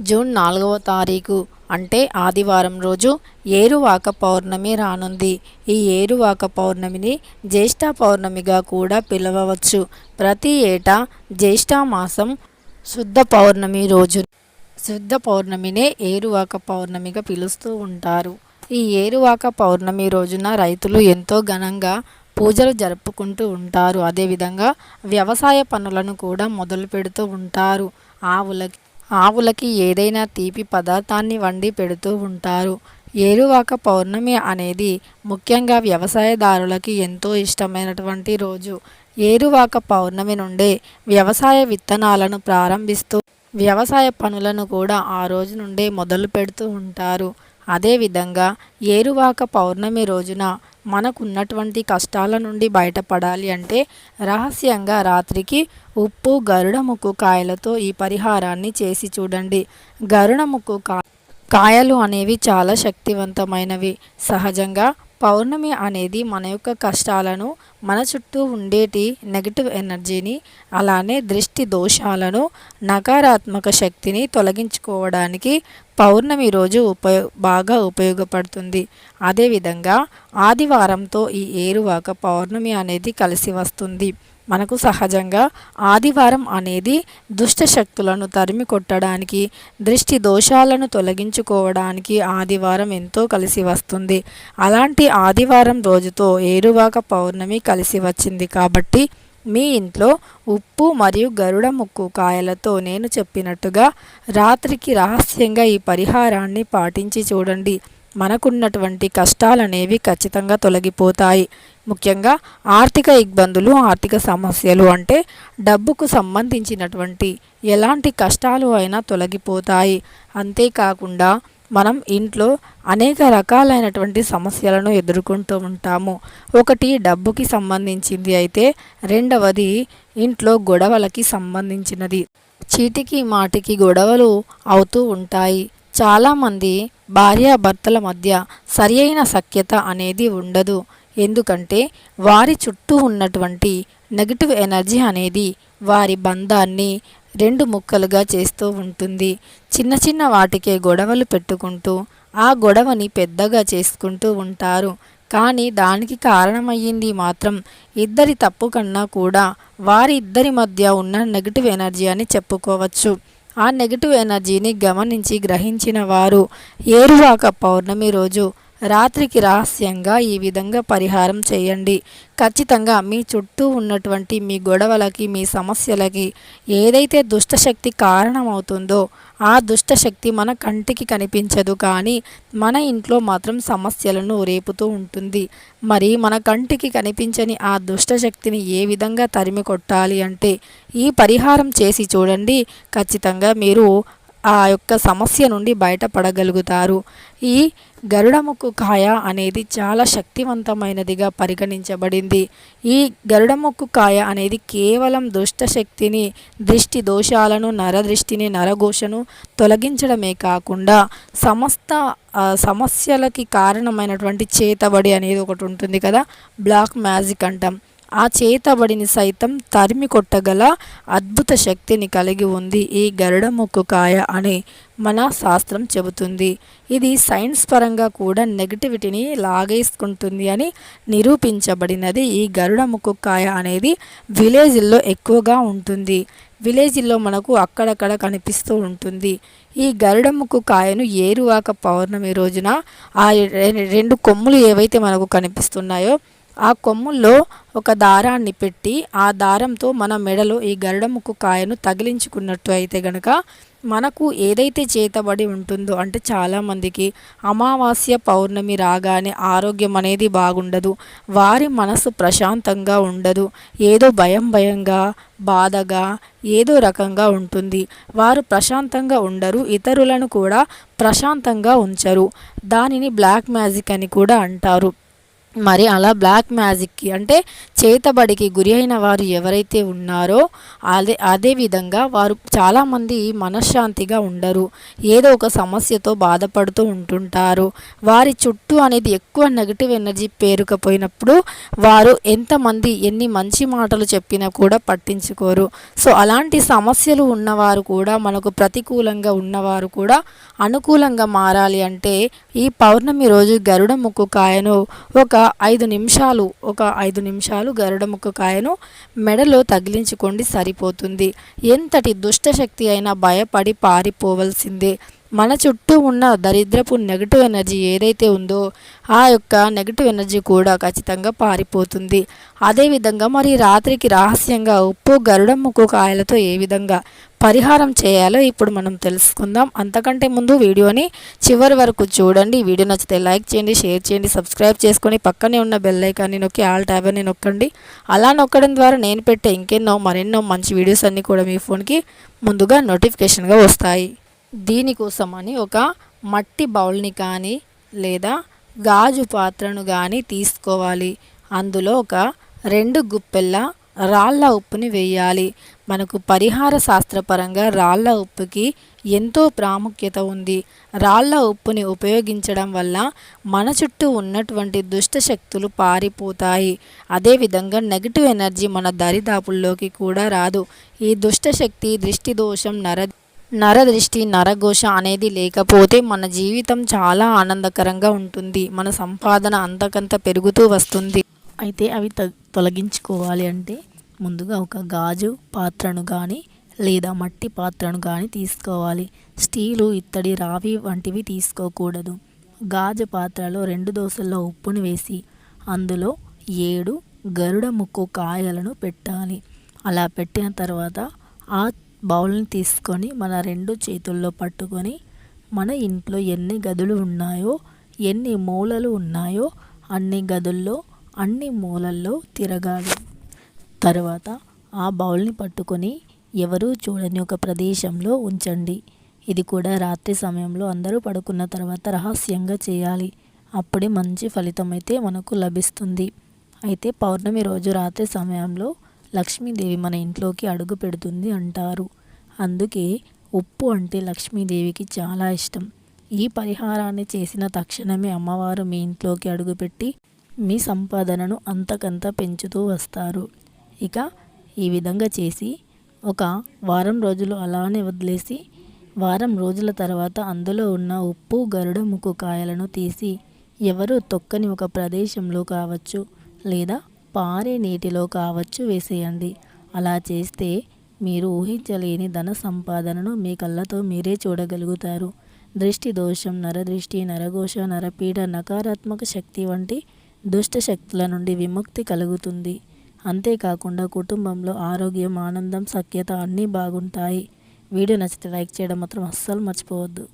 June నాలుగవ తారీఖు అంటే ఆదివారం రోజు ఏరువాక పౌర్ణమి రానుంది. ఈ ఏరువాక పౌర్ణమిని జ్యేష్ఠ పౌర్ణమిగా కూడా పిలవవచ్చు. ప్రతి ఏటా జ్యేష్ఠ మాసం శుద్ధ పౌర్ణమి రోజు. శుద్ధ పౌర్ణమినే ఏరువాక పౌర్ణమిగా పిలుస్తూ ఉంటారు. ఈ ఏరువాక పౌర్ణమి రోజున రైతులు ఎంతో ఘనంగా పూజలు జరుపుకుంటూ ఉంటారు. అదేవిధంగా వ్యవసాయ పనులను కూడా మొదలు పెడుతూ ఉంటారు. ఆవులకి ఆవులకి ఏదైనా తీపి పదార్థాన్ని వండి పెడుతూ ఉంటారు. ఏరువాక పౌర్ణమి అనేది ముఖ్యంగా వ్యవసాయదారులకి ఎంతో ఇష్టమైనటువంటి రోజు. ఏరువాక పౌర్ణమి నుండే వ్యవసాయ విత్తనాలను ప్రారంభిస్తూ వ్యవసాయ పనులను కూడా ఆ రోజు నుండే మొదలు పెడుతూ ఉంటారు. అదేవిధంగా ఏరువాక పౌర్ణమి రోజున మనకున్నటువంటి కష్టాల నుండి బయటపడాలి అంటే రహస్యంగా రాత్రికి ఉప్పు గరుడ ముక్కు కాయలతో ఈ పరిహారాన్ని చేసి చూడండి. గరుడముక్కు కా కాయలు అనేవి చాలా శక్తివంతమైనవి. సహజంగా పౌర్ణమి అనేది మన యొక్క కష్టాలను మన చుట్టూ ఉండేటి నెగిటివ్ ఎనర్జీని అలానే దృష్టి దోషాలను నకారాత్మక శక్తిని తొలగించుకోవడానికి పౌర్ణమి రోజు ఉపయో బాగా ఉపయోగపడుతుంది. అదేవిధంగా ఆదివారంతో ఈ ఏరువాక పౌర్ణమి అనేది కలిసి వస్తుంది. మనకు సహజంగా ఆదివారం అనేది దుష్ట శక్తులను తరిమి కొట్టడానికి దృష్టి దోషాలను తొలగించుకోవడానికి ఆదివారం ఎంతో కలిసి వస్తుంది. అలాంటి ఆదివారం రోజుతో ఏరువాక పౌర్ణమి కలిసి వచ్చింది కాబట్టి మీ ఇంట్లో ఉప్పు మరియు గరుడ ముక్కు కాయలతో నేను చెప్పినట్టుగా రాత్రికి రహస్యంగా ఈ పరిహారాన్ని పాటించి చూడండి. మనకున్నటువంటి కష్టాలనేవి ఖచ్చితంగా తొలగిపోతాయి. ముఖ్యంగా ఆర్థిక ఇబ్బందులు ఆర్థిక సమస్యలు అంటే డబ్బుకు సంబంధించినటువంటి ఎలాంటి కష్టాలు అయినా తొలగిపోతాయి. అంతేకాకుండా మనం ఇంట్లో అనేక రకాలైనటువంటి సమస్యలను ఎదుర్కొంటూ ఉంటాము. ఒకటి డబ్బుకి సంబంధించింది అయితే రెండవది ఇంట్లో గొడవలకి సంబంధించినది. చీటికి మాటికి గొడవలు అవుతూ ఉంటాయి. చాలామంది భార్యాభర్తల మధ్య సరి అయిన సఖ్యత అనేది ఉండదు. ఎందుకంటే వారి చుట్టూ ఉన్నటువంటి నెగిటివ్ ఎనర్జీ అనేది వారి బంధాన్ని రెండు ముక్కలుగా చేస్తూ ఉంటుంది. చిన్న చిన్న వాటికే గొడవలు పెట్టుకుంటూ ఆ గొడవని పెద్దగా చేసుకుంటూ ఉంటారు. కానీ దానికి కారణమయ్యింది మాత్రం ఇద్దరి తప్పు కన్నా కూడా వారి ఇద్దరి మధ్య ఉన్న నెగిటివ్ ఎనర్జీ అని చెప్పుకోవచ్చు. ఆ నెగిటివ్ ఎనర్జీని గమనించి గ్రహించిన వారు ఏరువాక పౌర్ణమి రోజు రాత్రికి రహస్యంగా ఈ విధంగా పరిహారం చేయండి. ఖచ్చితంగా మీ చుట్టూ ఉన్నటువంటి మీ గొడవలకి మీ సమస్యలకి ఏదైతే దుష్టశక్తి కారణమవుతుందో ఆ దుష్టశక్తి మన కంటికి కనిపించదు కానీ మన ఇంట్లో మాత్రం సమస్యలను రేపుతూ ఉంటుంది. మరి మన కంటికి కనిపించని ఆ దుష్టశక్తిని ఏ విధంగా తరిమి కొట్టాలి అంటే ఈ పరిహారం చేసి చూడండి. ఖచ్చితంగా మీరు ఆ యొక్క సమస్య నుండి బయటపడగలుగుతారు. ఈ గరుడముక్కు కాయ అనేది చాలా శక్తివంతమైనదిగా పరిగణించబడింది. ఈ గరుడముక్కు కాయ అనేది కేవలం దుష్టశక్తిని దృష్టి దోషాలను నరదృష్టిని నరఘోషను తొలగించడమే కాకుండా సమస్త సమస్యలకి కారణమైనటువంటి చేతబడి అనేది ఒకటి ఉంటుంది కదా బ్లాక్ మ్యాజిక్ అంటాం. ఆ చేతబడిని సైతం తరిమి కొట్టగల అద్భుత శక్తిని కలిగి ఉంది ఈ గరుడ కాయ అని మన శాస్త్రం చెబుతుంది. ఇది సైన్స్ పరంగా కూడా నెగిటివిటీని లాగేసుకుంటుంది అని నిరూపించబడినది. ఈ గరుడ కాయ అనేది విలేజ్ల్లో ఎక్కువగా ఉంటుంది. విలేజ్లో మనకు అక్కడక్కడ కనిపిస్తూ ఉంటుంది. ఈ గరుడ ముక్కు కాయను ఏరువాక పౌర్ణమి రోజున ఆ రెండు కొమ్ములు ఏవైతే మనకు కనిపిస్తున్నాయో ఆ కొమ్ముల్లో ఒక దారాన్ని పెట్టి ఆ దారంతో మన మెడలో ఈ గరుడముక్కు కాయను తగిలించుకున్నట్టు అయితే గనక మనకు ఏదైతే చేతబడి ఉంటుందో అంటే చాలామందికి అమావాస్య పౌర్ణమి రాగానే ఆరోగ్యం అనేది బాగుండదు. వారి మనసు ప్రశాంతంగా ఉండదు. ఏదో భయం భయంగా బాధగా ఏదో రకంగా ఉంటుంది. వారు ప్రశాంతంగా ఉండరు. ఇతరులను కూడా ప్రశాంతంగా ఉంచరు. దానిని బ్లాక్ మ్యాజిక్ అని కూడా అంటారు. మరి అలా బ్లాక్ మ్యాజిక్కి అంటే చేతబడికి గురి అయిన వారు ఎవరైతే ఉన్నారో అదే అదే విధంగా వారు చాలామంది మనశ్శాంతిగా ఉండరు. ఏదో ఒక సమస్యతో బాధపడుతూ ఉంటుంటారు. వారి చుట్టూ అనేది ఎక్కువ నెగిటివ్ ఎనర్జీ పేరుకపోయినప్పుడు వారు ఎంతమంది ఎన్ని మంచి మాటలు చెప్పినా కూడా పట్టించుకోరు. సో అలాంటి సమస్యలు ఉన్నవారు కూడా మనకు ప్రతికూలంగా ఉన్నవారు కూడా అనుకూలంగా మారాలి అంటే ఈ పౌర్ణమి రోజు గరుడ ముక్కు కాయను ఒక ఐదు నిమిషాలు ఒక ఐదు నిమిషాలు గరుడ ముక్క కాయను మెడలో తగిలించుకోండి సరిపోతుంది. ఎంతటి దుష్టశక్తి అయినా భయపడి పారిపోవలసిందే. మన చుట్టూ ఉన్న దరిద్రపు నెగిటివ్ ఎనర్జీ ఏదైతే ఉందో ఆ యొక్క నెగిటివ్ ఎనర్జీ కూడా ఖచ్చితంగా పారిపోతుంది. అదేవిధంగా మరి రాత్రికి రహస్యంగా ఉప్పు గరుడ ముక్కు కాయలతో ఏ విధంగా పరిహారం చేయాలో ఇప్పుడు మనం తెలుసుకుందాం. అంతకంటే ముందు వీడియోని చివరి వరకు చూడండి. ఈ వీడియో నచ్చితే లైక్ చేయండి షేర్ చేయండి సబ్స్క్రైబ్ చేసుకొని పక్కనే ఉన్న బెల్ ఐకాన్ని నొక్కి ఆల్ ట్యాబ్ అని నొక్కండి. అలా నొక్కడం ద్వారా నేను పెట్టే ఇంకెన్నో మరెన్నో మంచి వీడియోస్ అన్నీ కూడా మీ ఫోన్కి ముందుగా నోటిఫికేషన్గా వస్తాయి. దీనికోసమని ఒక మట్టి బౌల్ని కానీ లేదా గాజు పాత్రను కానీ తీసుకోవాలి. అందులో ఒక రెండు గుప్పెళ్ళ రాళ్ళ ఉప్పుని వేయాలి. మనకు పరిహార శాస్త్రపరంగా రాళ్ళ ఉప్పుకి ఎంతో ప్రాముఖ్యత ఉంది. రాళ్ళ ఉప్పుని ఉపయోగించడం వల్ల మన చుట్టూ ఉన్నటువంటి దుష్ట శక్తులు పారిపోతాయి. అదేవిధంగా నెగిటివ్ ఎనర్జీ మన దరిదాపుల్లోకి కూడా రాదు. ఈ దుష్టశక్తి దృష్టి దోషం నర నరదృష్టి నరఘోష అనేది లేకపోతే మన జీవితం చాలా ఆనందకరంగా ఉంటుంది. మన సంపాదన అంతకంత పెరుగుతూ వస్తుంది. అయితే అవి తొలగించుకోవాలి అంటే ముందుగా ఒక గాజు పాత్రను కానీ లేదా మట్టి పాత్రను కానీ తీసుకోవాలి. స్టీలు ఇత్తడి రావి వంటివి తీసుకోకూడదు. గాజు పాత్రలో రెండు దోశల్లో ఉప్పును వేసి అందులో ఏడు గరుడ ముక్కు కాయలను పెట్టాలి. అలా పెట్టిన తర్వాత ఆ బౌల్ని తీసుకొని మన రెండు చేతుల్లో పట్టుకొని మన ఇంట్లో ఎన్ని గదులు ఉన్నాయో ఎన్ని మూలలు ఉన్నాయో అన్ని గదుల్లో అన్ని మూలల్లో తిరగాలి. తర్వాత ఆ బౌల్ని పట్టుకొని ఎవరూ చూడని ఒక ప్రదేశంలో ఉంచండి. ఇది కూడా రాత్రి సమయంలో అందరూ పడుకున్న తర్వాత రహస్యంగా చేయాలి. అప్పుడే మంచి ఫలితం అయితే మనకు లభిస్తుంది. అయితే పౌర్ణమి రోజు రాత్రి సమయంలో లక్ష్మీదేవి మన ఇంట్లోకి అడుగు పెడుతుంది అంటారు. అందుకే ఉప్పు అంటే లక్ష్మీదేవికి చాలా ఇష్టం. ఈ పరిహారాన్ని చేసిన తక్షణమే అమ్మవారు మీ ఇంట్లోకి అడుగుపెట్టి మీ సంపాదనను అంతకంత పెంచుతూ వస్తారు. ఇక ఈ విధంగా చేసి ఒక వారం రోజులు అలానే వదిలేసి వారం రోజుల తర్వాత అందులో ఉన్న ఉప్పు గరుడ ముక్కు కాయలను తీసి ఎవరు తొక్కని ఒక ప్రదేశంలో కావచ్చు లేదా పారే నీటిలో కావచ్చు వేసేయండి. అలా చేస్తే మీరు ఊహించలేని ధన సంపాదనను మీ కళ్ళతో మీరే చూడగలుగుతారు. దృష్టి దోషం నరదృష్టి నరఘోష నరపీడ నకారాత్మక శక్తి వంటి దుష్ట శక్తుల నుండి విముక్తి కలుగుతుంది. అంతేకాకుండా కుటుంబంలో ఆరోగ్యం ఆనందం సఖ్యత అన్నీ బాగుంటాయి. వీడియో నచ్చితే లైక్ చేయడం మాత్రం అస్సలు మర్చిపోవద్దు.